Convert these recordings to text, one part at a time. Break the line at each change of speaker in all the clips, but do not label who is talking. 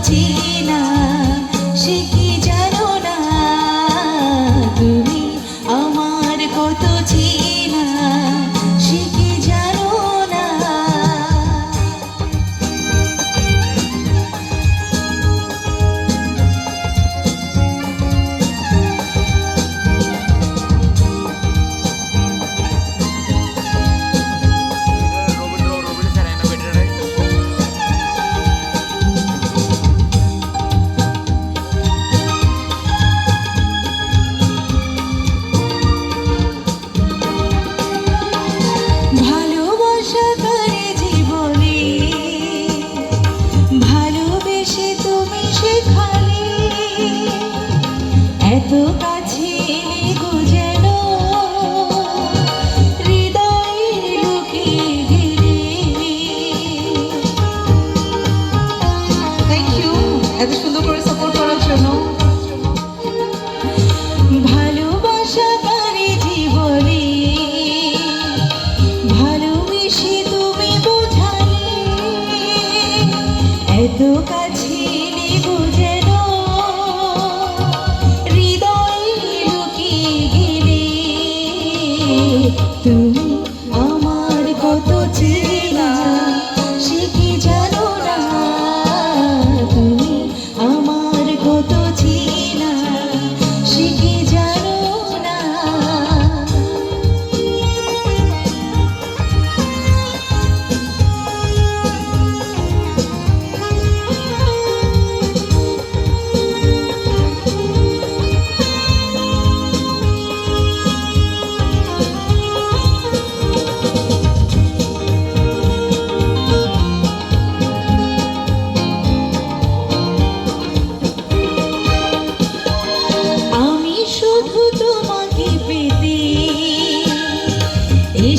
Latina. you.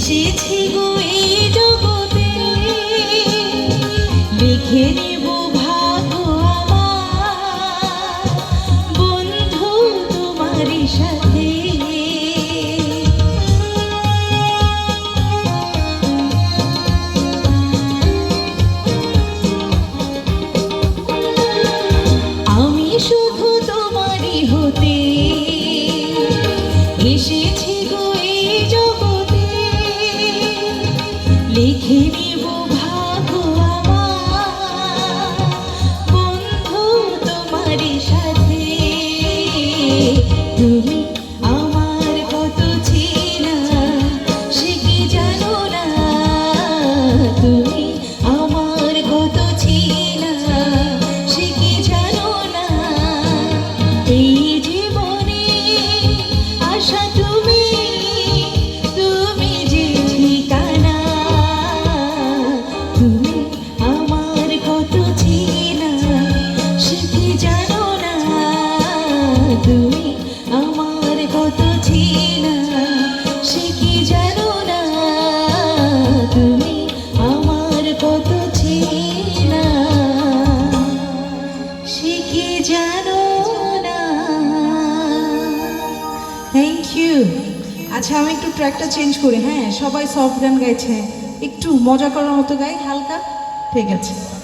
এসেছি গো এই জগতে। লিখে নিব ভাগ্য বন্ধু তোমার সাথে। আমি শুধু লিখে নিব তোমার তুমি থ্যাংক ইউ আচ্ছা আমি একটু ট্র্যাকটা চেঞ্জ করি হ্যাঁ? সবাই সফট গান গাইছে। একটু মজা করার মতো গাই, হালকা? ঠিক আছে।